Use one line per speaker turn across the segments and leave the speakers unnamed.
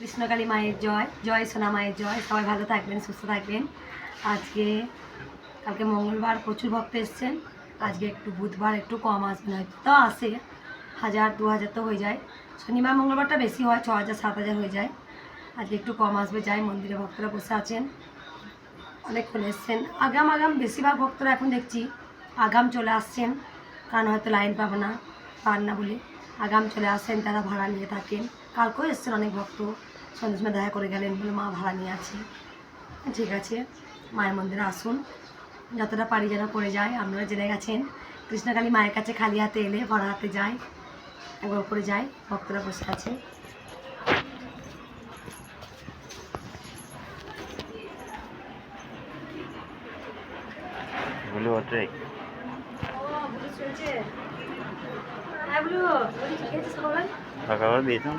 কৃষ্ণকালী মায়ের জয় জয় সোনা মায়ের জয়। সবাই ভালো থাকবেন, সুস্থ থাকবেন। আজকে, কালকে মঙ্গলবার প্রচুর ভক্ত এসছেন। আজকে একটু বুধবার একটু কম আসবেন হয়তো তাও আসে। হাজার, দু হাজার তো হয়ে যায়। শনিবার, মঙ্গলবারটা বেশি হয়, ছ হাজার, সাত হাজার হয়ে যায়। আজকে একটু কম আসবে, যাই মন্দিরে ভক্তরা বসে আছেন। অনেকক্ষণ এসছেন। আগাম আগাম, বেশিরভাগ ভক্তরা এখন দেখছি আগাম চলে আসছেন। কারণ হয়তো লাইন পাবে না, পান না বলে। আগাম চলে আসেন, তারা ভাড়া নিয়ে থাকেন। কালকেও এসছেন অনেক ভক্ত। সন্ধ্যে সময় দেখা করে গেলেন বলে মা ভাড়া নিয়ে আছি। ঠিক আছে মায়ের মন্দিরে আসুন। যতটা পারি যেন করে যায় আপনারা জেনে গেছেন। কৃষ্ণকালী মায়ের কাছে খালি হাতে এলে ভরা হাতে যায় একবার উপরে যায় ভক্তরা বসে আছে।
বলে ওটাই
হ্যাঁ বলু
দিয়েছিলাম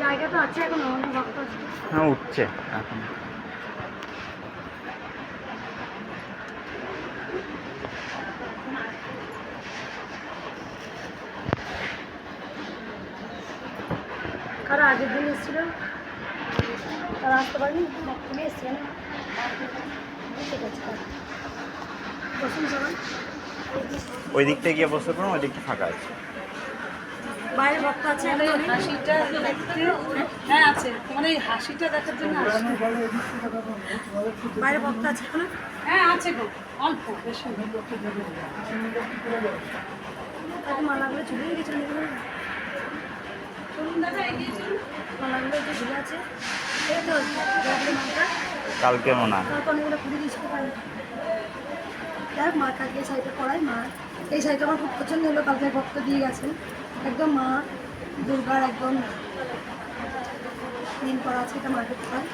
জায়গা তো আছে এখন অনেক ভক্ত আছে
হ্যাঁ উঠছে এখন
কারও আগের দিন এসেছিল তারা আসতে পারেনি তুমি এসছে না ঠিক আছে বসুন সবাই
ওই দিকটা গিয়ে বসে পড়ুন ওই দিকটা ফাঁকা আছে।
বাইরে ভক্ত আছে
হাসিটা দেখতে হ্যাঁ আছে। মানে এই হাসিটা দেখার জন্য আসি।
বাইরে ভক্ত আছে
হ্যাঁ আছে গো। অল্প বেশি
মালাগুলো গেছে মালাগুলো ঝুলে আছে।
কালকে মনে হয়।
যাই মা কাকে এই শাড়িটা পরাই মা এই শাড়িটা আমার খুব পছন্দ হলো, কালকে ভক্ত দিয়ে গেছেন। একদম মা, দুর্গার একদম দিন পরা আছে এটা মাকে পায়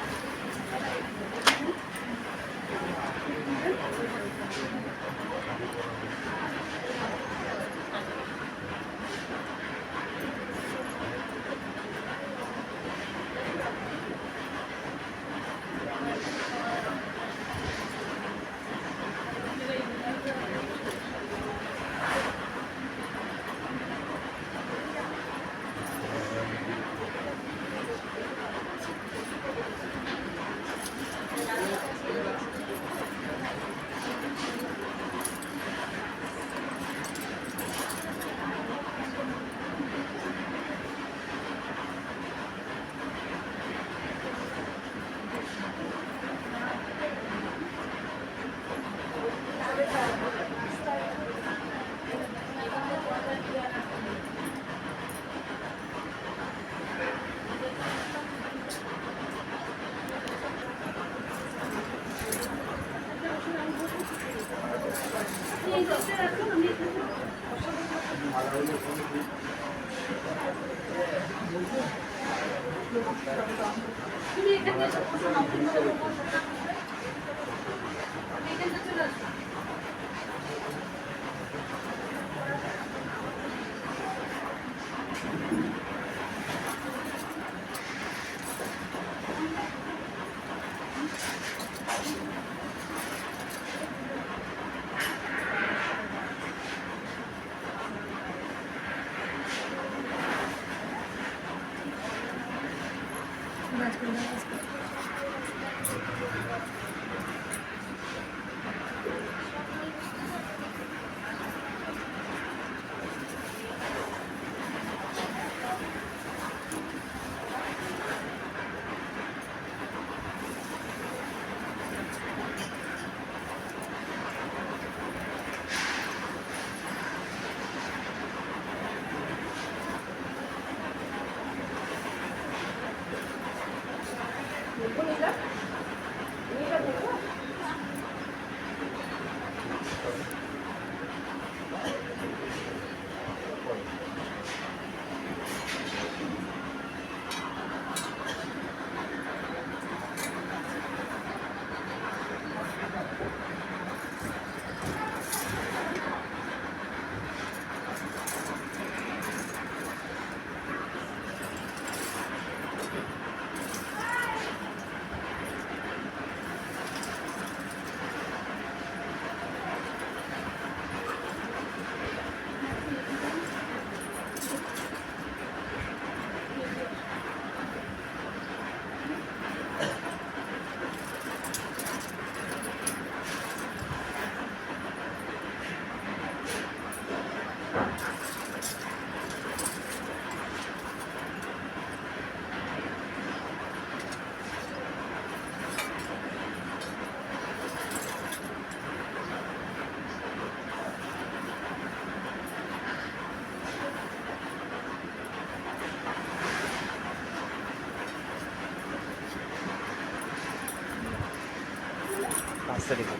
পাঁচ তারিখ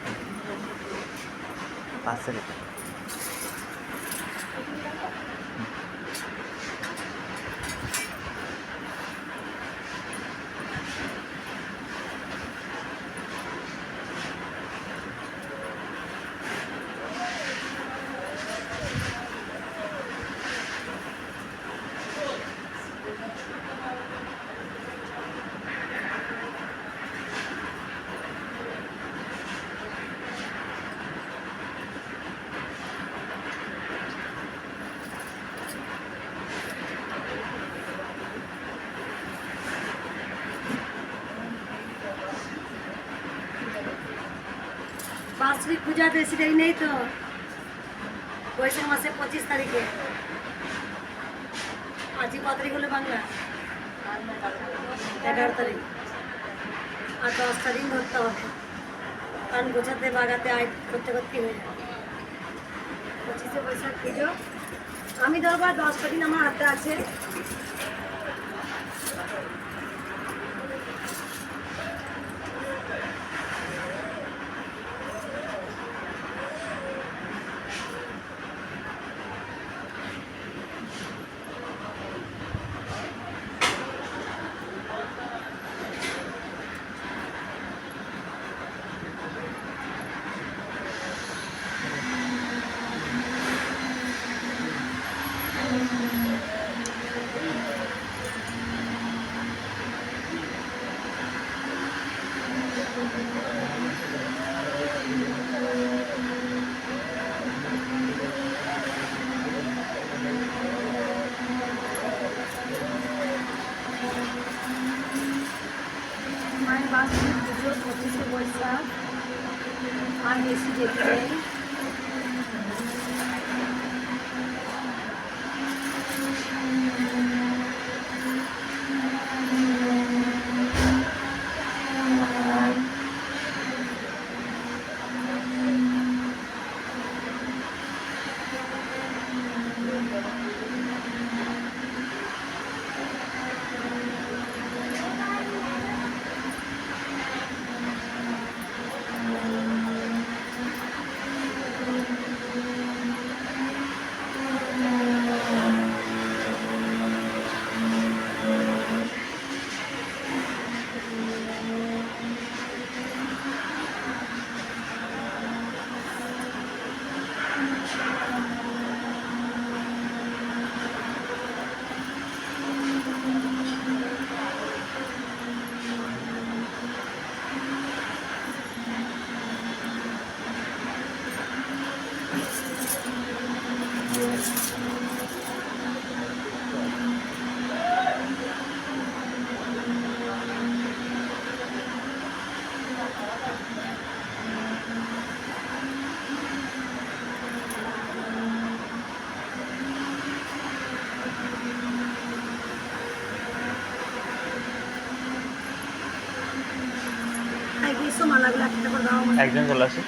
পাঁচ তারিখ
বার্ষিক পূজা বেশি দেরি নেই তো। বৈশাখ মাসে পঁচিশ তারিখে। আজকে কত তারিখ হলো বাংলা? এগারো তারিখ। আর দশটা দিন ধরতে হবে। কারণ গোছাতে, বাগাতে, আয় করতে করতে হয়ে পঁচিশে বৈশাখ পুজো। আমি ধরবো আর দশটা দিন আমার হাতে আছে। বিশ্ব মালাগুলো একটা করে দাও।
একজন চলে আসে।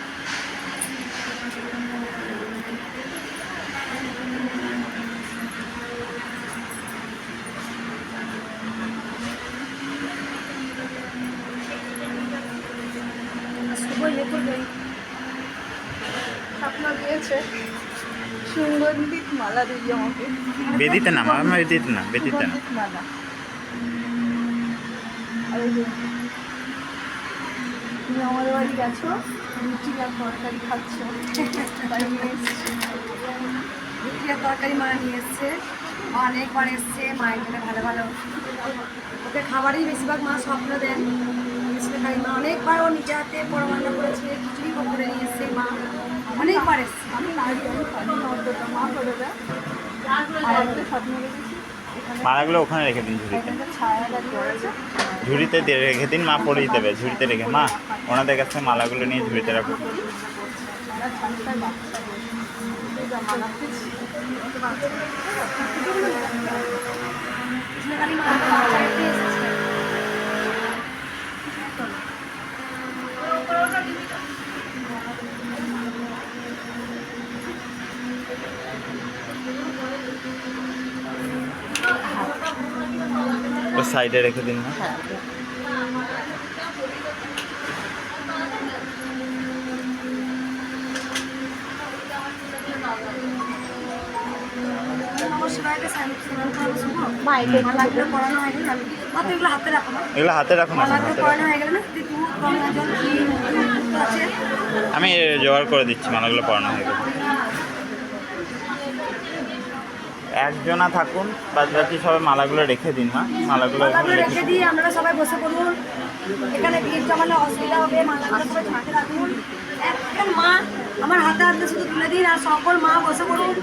সুগন্ধিত মালা দিবি আমাকে।
বেদিতে না আমার বেদিতে না বেদিতে না।
মালা। তুমি আমাদের বাড়ি গেছো? রুটি আর তরকারি খাচ্ছ। তাই নিয়ে এসছি।
রুটি আর তরকারি মা নিয়ে এসছে। অনেকবার এসছে মায়ের জন্য ভালো ভালো। ওকে খাবারই বেশিরভাগ মা স্বপ্ন দেন। করে মা অনেকবার ও নিজে হাতে পরমান্ন করেছে, খিচুড়ি করে নিয়ে এসছে। মা অনেকবার এসছে।
আমি নারী আমি মা করে দেয়। স্বপ্ন
মালাগুলো ওখানে রেখে দিন ঝুড়িতে। ঝুড়িতে রেখে দিন, মা পরেই দেবে ঝুড়িতে রেখে। মা, ওনাদের কাছে মালাগুলো নিয়ে ঝুড়িতে রাখো। সাইডে রেখে দিন না?
এগুলো হাতে রাখো না।
আমি জোগাড় করে দিচ্ছি মালাগুলো পড়ানো হয়ে গেল। একজনা থাকুন বাদ বাকি সবাই মালাগুলো রেখে দিন মা মালাগুলো রেখে
দিয়ে আপনারা সবাই বসে পড়ুন। এখানে ভিড় জমালে অসুবিধা হবে মালাগুলো সবাই ঝাঁকে রাখুন। একজন মা আমার হাতে হাতে শুধু তুলে দিন আর সকল মা বসে পড়ুন।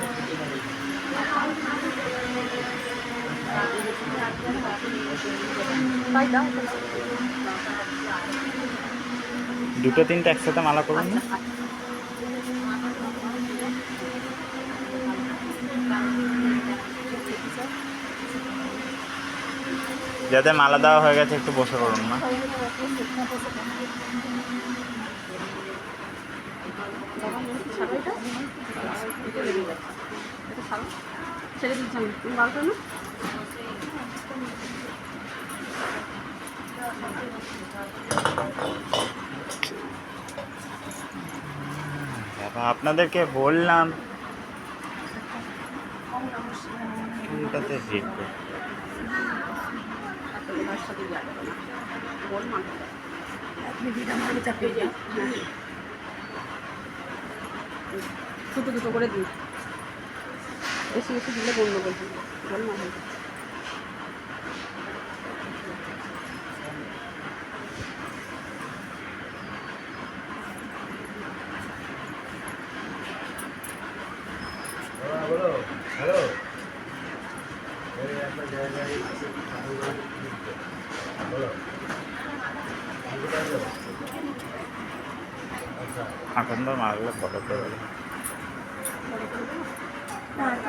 দুটো তিনটে একসাথে মালা করুন না? যাদের মালা দেওয়া হয়ে গেছে একটু বসে করুন না আপনাদেরকে বললাম কোনটাতে?
ওনার সাথে যাবে। বল মা
আপনি দিদি আমাকে চাপিয়ে দিন
দুটো দুটো করে দিন। বেশি বেশি দিলে বন্ধ করে দিই বল মা হয়ে যাবে।
এখন তো মালাগুলো ফটো করে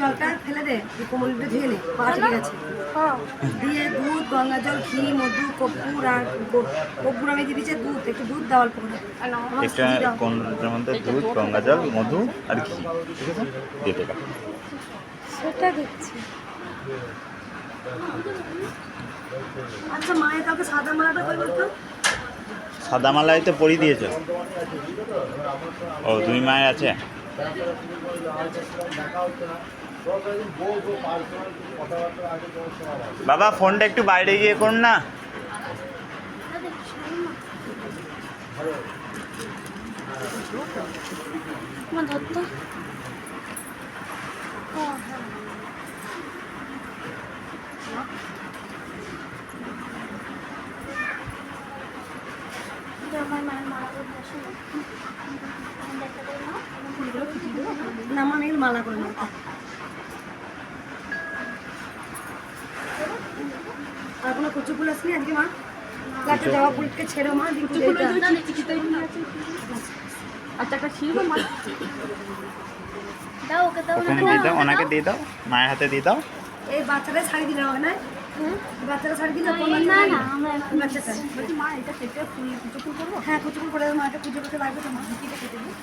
জলটা ফেলে দে ঠিক আছে দিয়ে দুধ গঙ্গা জল ঘি মধু কর্পূর আর কর্পূর আমি দিয়ে দিচ্ছি দুধ একটু দুধ দেওয়ার পরে সুজি
মধ্যে? দুধ গঙ্গা জল মধু আর ঘি। ঠিক আছে?
সেটা দিচ্ছি আচ্ছা মায়ের কাউকে সাদা মালাটা করব তো
সাদা মালাই তো পরিয়ে দিয়েছ। ও দুই মায়ের আছে? বাবা ফোনটা একটু বাইরে গিয়ে করুন না।
ধরতো আমার মায়ের মারা করতে আসে দেখা দেয় না
না মা আমি এগুলো মালা করে নেব আর কোনো কুচু ফুল আসনি আজকে মা একটা জবা ফুলকে ছেড়ো মা
আচ্ছা একটা ছিল মা।
দাও ওকে দাও
দিয়ে দাও ওনাকে দিয়ে দাও। মায়ের হাতে দিয়ে দাও।
এই বাচ্চাদের শাড়ি দিলে হবে না? দিলে
না? না আমরা
বাচ্চাটা
বলছি মা এটা কেটে ফুল কিছু করব?
হ্যাঁ করে মাকে পুজো করতে লাগবে তো মা কেটে কেটে দিই।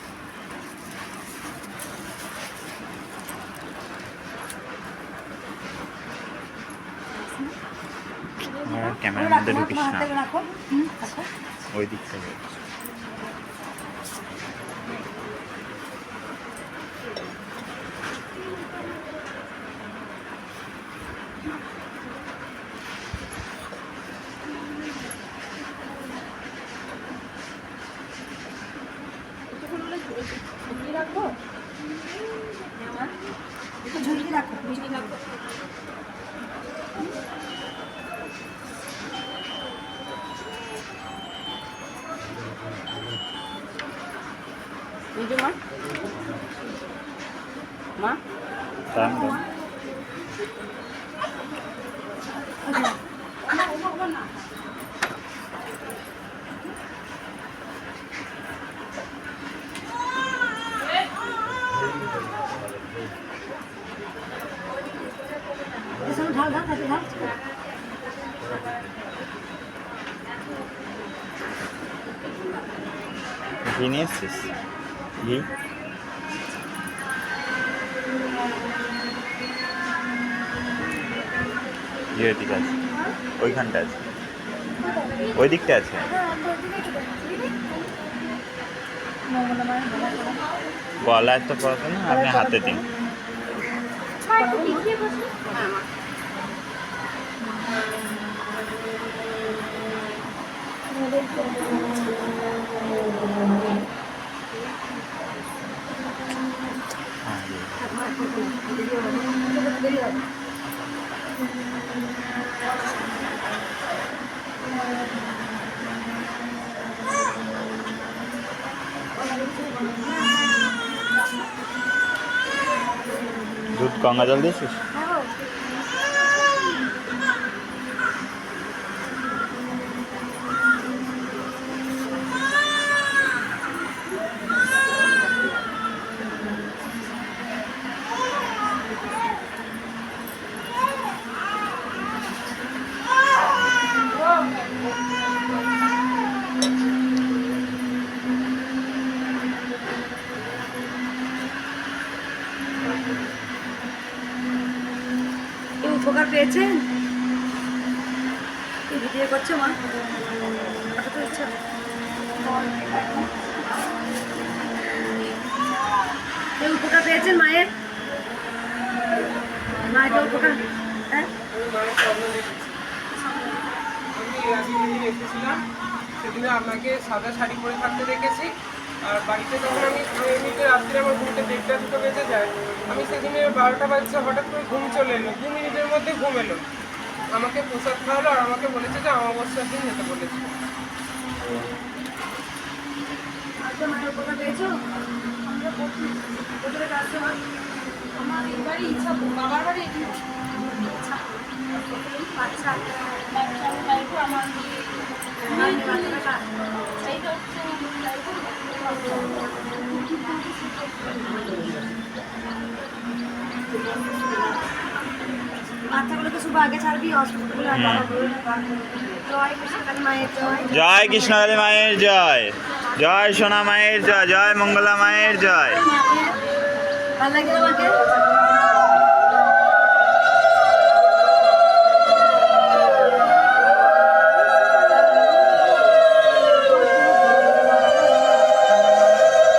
ক্যামেরার মধ্যে
মা,
ঢুকিস না।
হাতে রাখো। হুম,
ওই দিক থেকে
কিছু ফুল হলে ঝুলিয়ে রাখব
একটু ঝুলিয়ে রাখো
ঝুলিয়ে রাখব এই যে মা মা
তার
এসব ঢাল ঢাল থাকে ঢাল
ঘি নিয়ে এসছিস আছে। ওইখানটা আছে। ওই দিকটা আছে গলায় তো পড়াতো না আপনি হাতে দিন
মা একটু পিছিয়ে বসো
হ্যাঁ মা
হ্যাঁ,
দেরি হবে
দুধ গঙ্গা জল দিয়েছিস
কেউ উপকার পেয়েছেন কি ভিডিও করছ মা ওটা তো ইচ্ছা কেউ উপকার পেয়েছেন মায়ের? মায়ের উপকার হ্যাঁ?
সেদিনে আপনাকে সাদা শাড়ি পরে থাকতে দেখেছি। আর বাড়িতে যখন আমি এমনিতে রাত্রে আমার ঘুমতে দেড়টা দুটো বেজে যায় আমি সেদিনে বারোটা বাজছে হঠাৎ করে ঘুম চলে এলো দু মিনিটের মধ্যে ঘুম এলো। আমাকে প্রসাদ খাওয়ালো আর আমাকে বলেছে যে অমাবস্যার দিন যেতে বলেছে।
আজকে মায়ের উপকার পেয়েছ? আসছে মা
আমার এই বাড়ি ইচ্ছা বাবার বাড়ি
জয় মায়ের, জয়।
জয় কৃষ্ণকালী মায়ের, জয়। জয় সোনা মায়ের জয় জয় মঙ্গলা মায়ের জয়।